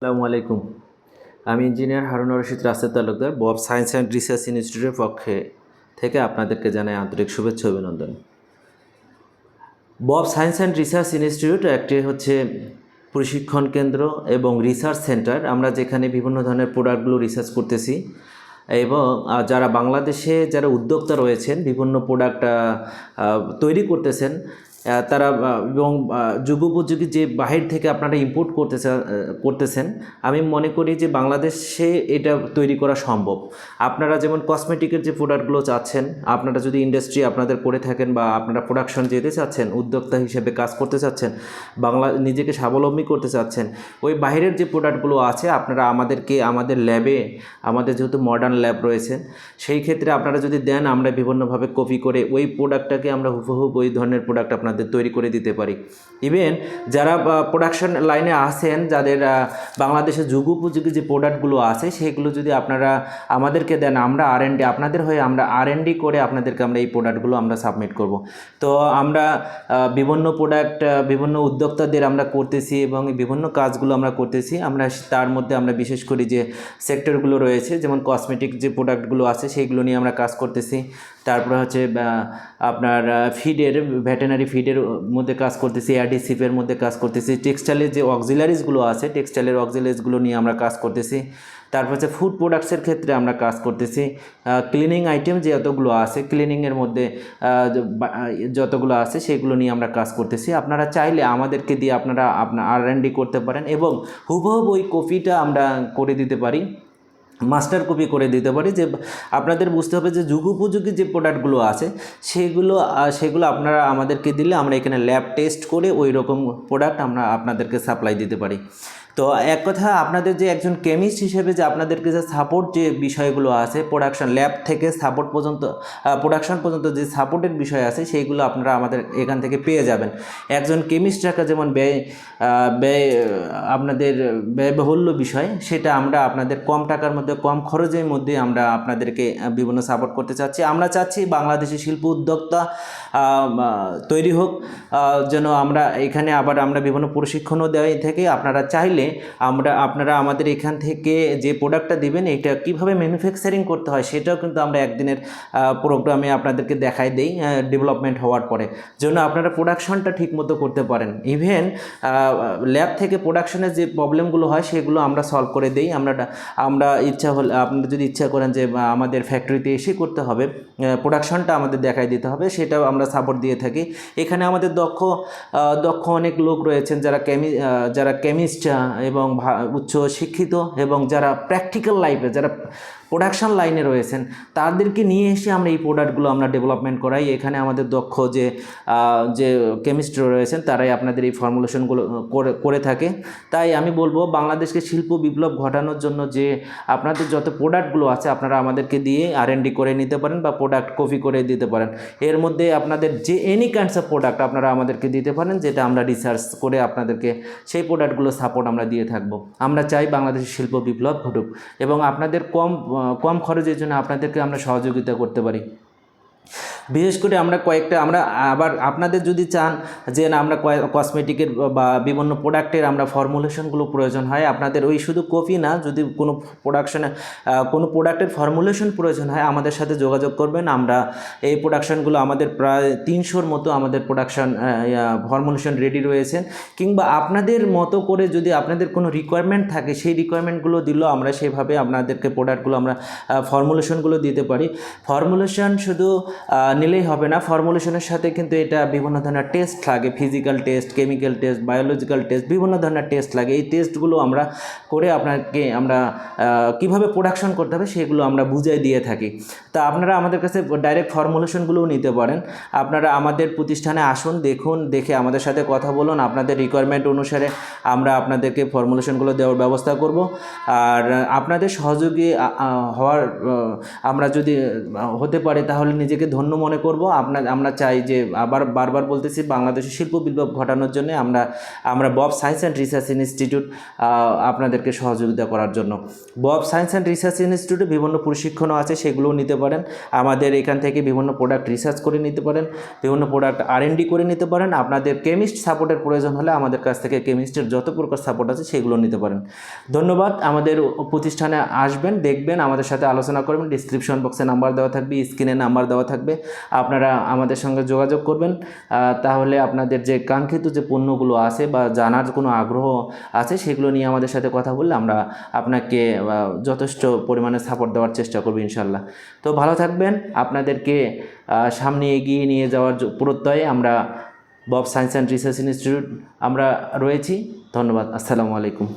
আসসালামু আলাইকুম। আমি engineer Harun Rashid Rashed Talukdar, Bob science and research ইনস্টিটিউটের পক্ষে থেকে আপনাদেরকে জানাই আন্তরিক শুভেচ্ছা অভিনন্দন। Bob science and research institute একটি হচ্ছে প্রশিক্ষণ কেন্দ্র এবং রিসার্চ সেন্টার। আমরা যেখানে বিভিন্ন ধরনের প্রোডাক্টগুলো রিসার্চ করতেছি এবং যারা বাংলাদেশে যারা উদ্যোক্তা রয়েছেন, বিভিন্ন প্রোডাক্ট তৈরি করতেছেন তারা এবং যুগোপযোগী যে বাহির থেকে আপনারা ইম্পোর্ট করতেছে করতেছেন, আমি মনে করি যে বাংলাদেশে এটা তৈরি করা সম্ভব। আপনারা যেমন কসমেটিকের যে প্রোডাক্টগুলো চাচ্ছেন, আপনারা যদি ইন্ডাস্ট্রি আপনাদের করে থাকেন বা আপনারা প্রোডাকশন যেতে চাচ্ছেন, উদ্যোক্তা হিসেবে কাজ করতে চাচ্ছেন, বাংলা, নিজেকে স্বাবলম্বী করতে চাচ্ছেন, ওই বাইরের যে প্রোডাক্টগুলো আছে, আপনারা আমাদেরকে, আমাদের ল্যাবে আমাদের যেহেতু মডার্ন ল্যাব রয়েছে, সেই ক্ষেত্রে আপনারা যদি দেন, আমরা বিভিন্নভাবে কপি করে ওই প্রোডাক্টটাকে আমরা হুবহুব ওই ধরনের প্রোডাক্ট আপনাদের তৈরি করে দিতে পারি। ইভেন যারা প্রোডাকশন লাইনে আসেন যাদের বাংলাদেশে যুগোপযোগী যে প্রোডাক্টগুলো আছে, সেগুলো যদি আপনারা আমাদেরকে দেন, আমরা আর এন আপনাদের হয়ে আমরা আর এন করে আপনাদেরকে আমরা এই প্রোডাক্টগুলো আমরা সাবমিট করব। তো আমরা বিভিন্ন প্রোডাক্ট বিভিন্ন উদ্যোক্তাদের আমরা করতেছি এবং বিভিন্ন কাজগুলো আমরা করতেছি। আমরা তার মধ্যে আমরা বিশেষ করি যে সেক্টরগুলো রয়েছে, যেমন কসমেটিক যে প্রোডাক্টগুলো আছে সেইগুলো নিয়ে আমরা কাজ করতেছি। তারপরে হচ্ছে আপনার ফিডের ভেটেনারি ফিডের মধ্যে কাজ করতেছি অ্যাডিসিভের মধ্যে কাজ করতেছি টেক্সটাইলের যে অক্সিলারিজগুলো আছে টেক্সটাইলের অক্সিলারিজগুলো নিয়ে আমরা কাজ করতেছি। তারপর হচ্ছে ফুড প্রোডাক্টসের ক্ষেত্রে আমরা কাজ করতেছি। ক্লিনিং আইটেম যে যতগুলো আছে ক্লিনিংয়ের মধ্যে যতগুলো আছে, সেগুলো নিয়ে আমরা কাজ করতেছি। আপনারা চাইলে আমাদেরকে দিয়ে আপনারা আপনার আর করতে পারেন এবং হুবহুব ওই কপিটা আমরা করে দিতে পারি। মাস্টার কপি করে দিতে পারি যে আপনাদের বুঝতে হবে যে যুগোপযোগী যে প্রোডাক্টগুলো আছে, সেগুলো সেগুলো আপনারা আমাদেরকে দিলে আমরা এখানে ল্যাব টেস্ট করে ওই রকম প্রোডাক্ট আমরা আপনাদেরকে সাপ্লাই দিতে পারি। তো এক কথা আপনাদের যে একজন কেমিস্ট হিসেবে যে আপনাদেরকে যে সাপোর্ট যে বিষয়গুলো আছে প্রোডাকশন ল্যাব থেকে সাপোর্ট পর্যন্ত প্রোডাকশন পর্যন্ত যে সাপোর্টের বিষয় আছে, সেইগুলো আপনারা আমাদের এখান থেকে পেয়ে যাবেন। একজন কেমিস্ট রাখা যেমন ব্যয় ব্যয়, আপনাদের ব্যয়বহুল্য বিষয়, সেটা আমরা আপনাদের কম টাকার মধ্যে, কম খরচের মধ্যে আমরা আপনাদেরকে বিভিন্ন সাপোর্ট করতে চাচ্ছি। আমরা চাচ্ছি বাংলাদেশি শিল্প উদ্যোক্তা তৈরি হোক। যেন আমরা এখানে আবার আমরা বিভিন্ন প্রশিক্ষণও দেওয়াই থেকে। আপনারা চাইলে আমরা, আপনারা আমাদের এখান থেকে যে প্রোডাক্টটা দিবেন, এটা কীভাবে ম্যানুফ্যাকচারিং করতে হয় সেটাও কিন্তু আমরা একদিনের প্রোগ্রামে আপনাদেরকে দেখাই দেই ডেভেলপমেন্ট হওয়ার পরে। যেন আপনারা প্রোডাকশনটা ঠিকমতো করতে পারেন। ইভেন ল্যাব থেকে প্রোডাকশনের যে প্রবলেমগুলো হয়, সেগুলো আমরা সলভ করে দেই। আমরা আমরা ইচ্ছা হলে, আপনারা যদি ইচ্ছা করেন যে আমাদের ফ্যাক্টরিতে এসে করতে হবে প্রোডাকশনটা আমাদের দেখাই দিতে হবে, সেটাও আমরা সাপোর্ট দিয়ে থাকি। এখানে আমাদের দক্ষ দক্ষ অনেক লোক রয়েছেন যারা কেমি যারা কেমিস্ট এবং উচ্চ শিক্ষিত এবং যারা প্র্যাকটিক্যাল লাইফে যারা প্রোডাকশন লাইনে রয়েছেন। তাদেরকে নিয়ে এসে আমরা এই প্রোডাক্টগুলো আমরা ডেভেলপমেন্ট করাই। এখানে আমাদের দক্ষ যে যে কেমিস্ট্রি রয়েছেন, তারাই আপনাদের এই ফর্মুলেশনগুলো করে করে থাকে। তাই আমি বলব, বাংলাদেশকে শিল্প বিপ্লব ঘটানোর জন্য যে, আপনাদের যত প্রোডাক্টগুলো আছে, আপনারা আমাদেরকে দিয়ে আর করে নিতে পারেন বা প্রোডাক্ট কপি করে দিতে পারেন। এর মধ্যে আপনাদের যে এনি কাইন্ডস অফ প্রোডাক্ট আপনারা আমাদেরকে দিতে পারেন, যেটা আমরা রিসার্চ করে আপনাদেরকে সেই প্রোডাক্টগুলো সাপোর্ট আমরা দিয়ে থাকব। আমরা চাই বাংলাদেশের শিল্প বিপ্লব ঘটুক এবং আপনাদের কম কম খরচের জন্য আপনাদেরকে আমরা সহযোগিতা করতে পারি। বিশেষ করে আমরা কয়েকটা, আমরা আবার আপনাদের যদি চান যে না আমরা কসমেটিকের বা বিভিন্ন প্রোডাক্টের আমরা ফর্মুলেশনগুলো প্রয়োজন হয়, আপনাদের ওই শুধু কপি না, যদি কোনো প্রোডাকশনে কোনো প্রোডাক্টের ফর্মুলেশন প্রয়োজন হয়, আমাদের সাথে যোগাযোগ করবেন। আমরা এই প্রোডাকশনগুলো আমাদের প্রায় তিনশোর মতো আমাদের প্রোডাকশন ফর্মুলেশন রেডি রয়েছেন কিংবা আপনাদের মতো করে যদি আপনাদের কোনো রিকোয়ারমেন্ট থাকে, সেই রিকোয়ারমেন্টগুলো দিলেও আমরা সেভাবে আপনাদেরকে প্রোডাক্টগুলো আমরা ফর্মুলেশনগুলো দিতে পারি। ফর্মুলেশন শুধু নিলেই হবে না। ফর্মুলেশনের সাথে কিন্তু এটা বিভিন্ন ধরনের টেস্ট লাগে। Physical test chemical test biological test বিভিন্ন ধরনের টেস্ট লাগে। এই টেস্টগুলো আমরা করে আপনাকে আমরা কীভাবে প্রোডাকশন করতে হবে সেগুলো আমরা বুঝাই দিয়ে থাকি। তা আপনারা আমাদের কাছে ডাইরেক্ট ফর্মুলেশনগুলোও নিতে পারেন। আপনারা আমাদের প্রতিষ্ঠানে আসুন, দেখুন, দেখে আমাদের সাথে কথা বলুন। আপনাদের রিকোয়ারমেন্ট অনুসারে আমরা আপনাদেরকে ফর্মুলেশনগুলো দেওয়ার ব্যবস্থা করব। আর আপনাদের সহযোগী হওয়ার আমরা যদি হতে পারে তাহলে নিজেকে ধন্য মনে করব। আপনার আমরা চাই যে আবার বারবার বলতেছি বাংলাদেশের শিল্প বিপ্লব ঘটানোর জন্য আমরা আমরা Bob science and research institute আপনাদেরকে সহযোগিতা করার জন্য। বব সায়েন্স অ্যান্ড রিসার্চ ইনস্টিটিউটে বিভিন্ন প্রশিক্ষণও আছে, সেগুলোও নিতে পারেন। আমাদের এখান থেকে বিভিন্ন প্রোডাক্ট রিসার্চ করে নিতে পারেন, বিভিন্ন প্রোডাক্ট আর এন ডি করে নিতে পারেন। আপনাদের কেমিস্ট সাপোর্টের প্রয়োজন হলে আমাদের কাছ থেকে কেমিস্টের যত প্রকার সাপোর্ট আছে, সেগুলো নিতে পারেন। ধন্যবাদ। আমাদের প্রতিষ্ঠানে আসবেন, দেখবেন, আমাদের সাথে আলোচনা করবেন। ডিসক্রিপশন বক্সে নাম্বার দেওয়া থাকবে, স্ক্রিনে নাম্বার দেওয়া থাকবে। আপনারা আমাদের সঙ্গে যোগাযোগ করবেন। তাহলে আপনাদের যে কাঙ্ক্ষিত যে পণ্যগুলো আছে বা জানার কোনো আগ্রহ আছে, সেগুলো নিয়ে আমাদের সাথে কথা বললে আমরা আপনাকে যথেষ্ট পরিমাণে সাপোর্ট দেওয়ার চেষ্টা করব ইনশাল্লাহ তো ভালো থাকবেন। আপনাদেরকে সামনে এগিয়ে নিয়ে যাওয়ার প্রত্যয়ে আমরা Bob science and research institute আমরা রয়েছি। ধন্যবাদ। আসসালামু আলাইকুম।